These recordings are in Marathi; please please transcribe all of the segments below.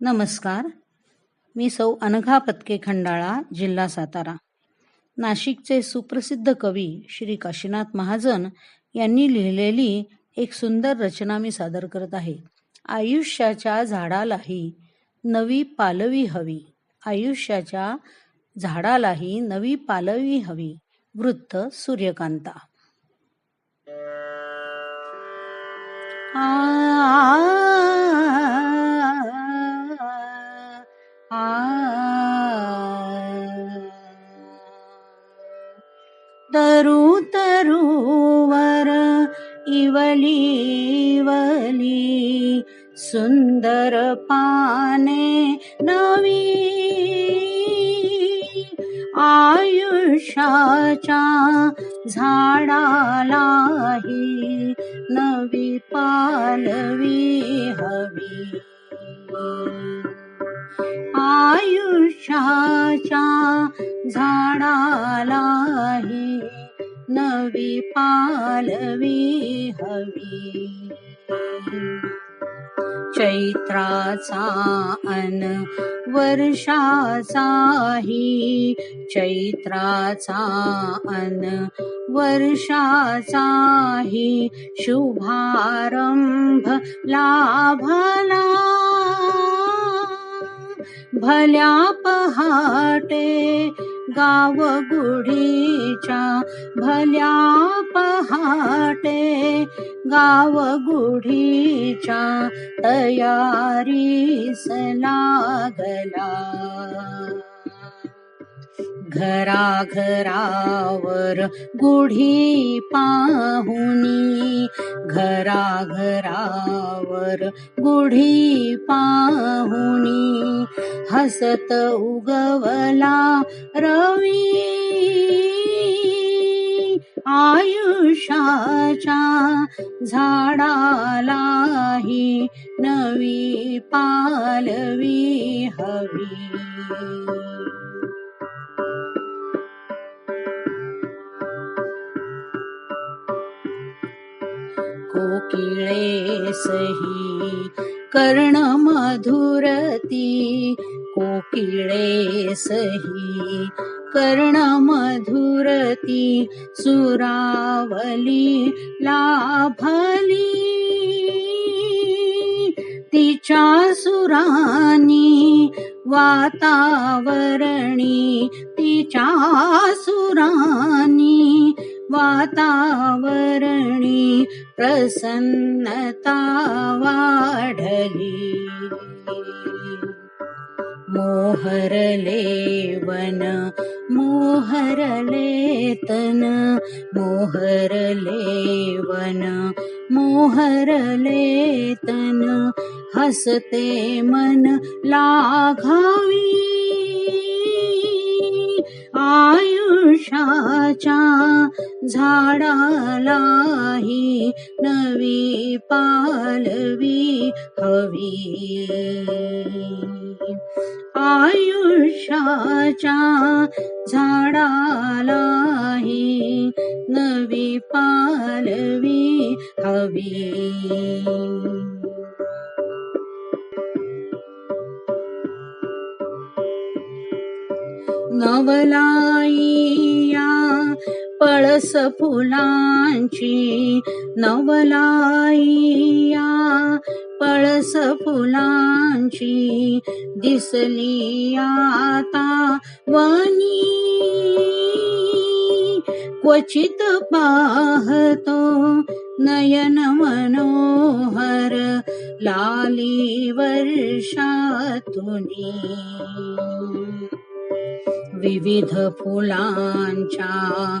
नमस्कार. मी सौ अनघा पत्के खंडाळा जिल्हा सातारा. नाशिकचे सुप्रसिद्ध कवी श्री काशीनाथ महाजन यांनी लिहिलेली एक सुंदर रचना मी सादर करत आहे. आयुष्याच्या झाडालाही नवी पालवी हवी. आयुष्याच्या झाडालाही नवी पालवी हवी. वृत्त सूर्यकांता. आ तरु तरुवर इवली सुंदर पाने नवी झाडालाही नवी पालवी हवी वृक्षाच्या झाडालाही नवी पालवी हवी. चैत्राचा अन वर्षाचाही चैत्राचा अन वर्षाचाही शुभारंभ लाभला. भल्या पहाटे गाव गुढीच्या भल्या पहाटे गाव गुढीच्या तयारीस लागला. घरा घरावर गुढी पाहुनी. घराघरावर गुढी पाहुनी. हसत उगवला रवी. आयुष्याच्या झाडालाही नवी पालवी हवी. कोकिळेसही कर्ण मधुरती कोकिळेसही कर्ण मधुरती सुरावली लाभली. तिच्या सुरानी वातावरणी तिच्या सु वातावरणी प्रसन्नता वाढली मोहरले वन मोहरले तन मोहरले वन मोहरले तन। हसते मन लाघावी आयुष्याच्या झाडालाही नवी पालवी हवी आयुष्याच्या झाडालाही नवी पालवी हवी नवलाईया पळस फुलांची नवलाईया. पळस फुलांची दिसली आता वाणी. क्वचित पाहतो नयन मनोहर लाली वर्षातुनी. विविध फुलांच्या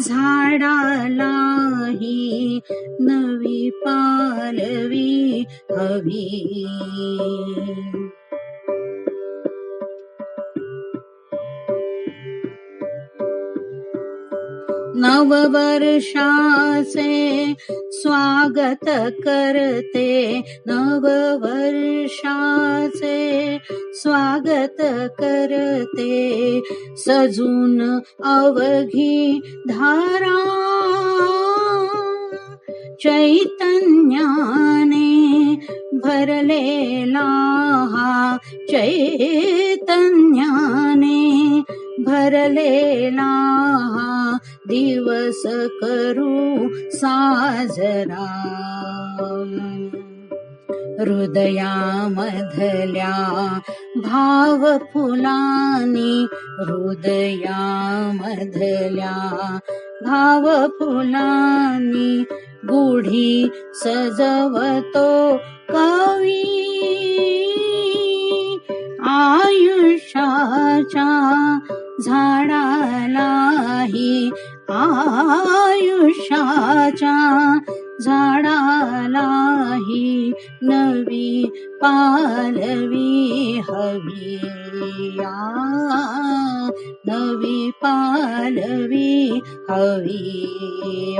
झाडालाही नवी पालवी हवी. नववर्षाचे स्वागत करते। नववर्षाचे स्वागत करते। सजून अवघी धारा। चैतन्याने हा चैतन्याने हा दिवस करू साजरा. हृदयामधल्या भाव फुलानी हृदयामधल्या भाव फुलानी गुढी सजवतो कवी. आयुष्याच्या झाडालाही आयुष्याच्या झाडालाही नवी पालवी हवी आ, नवी पालवी हवी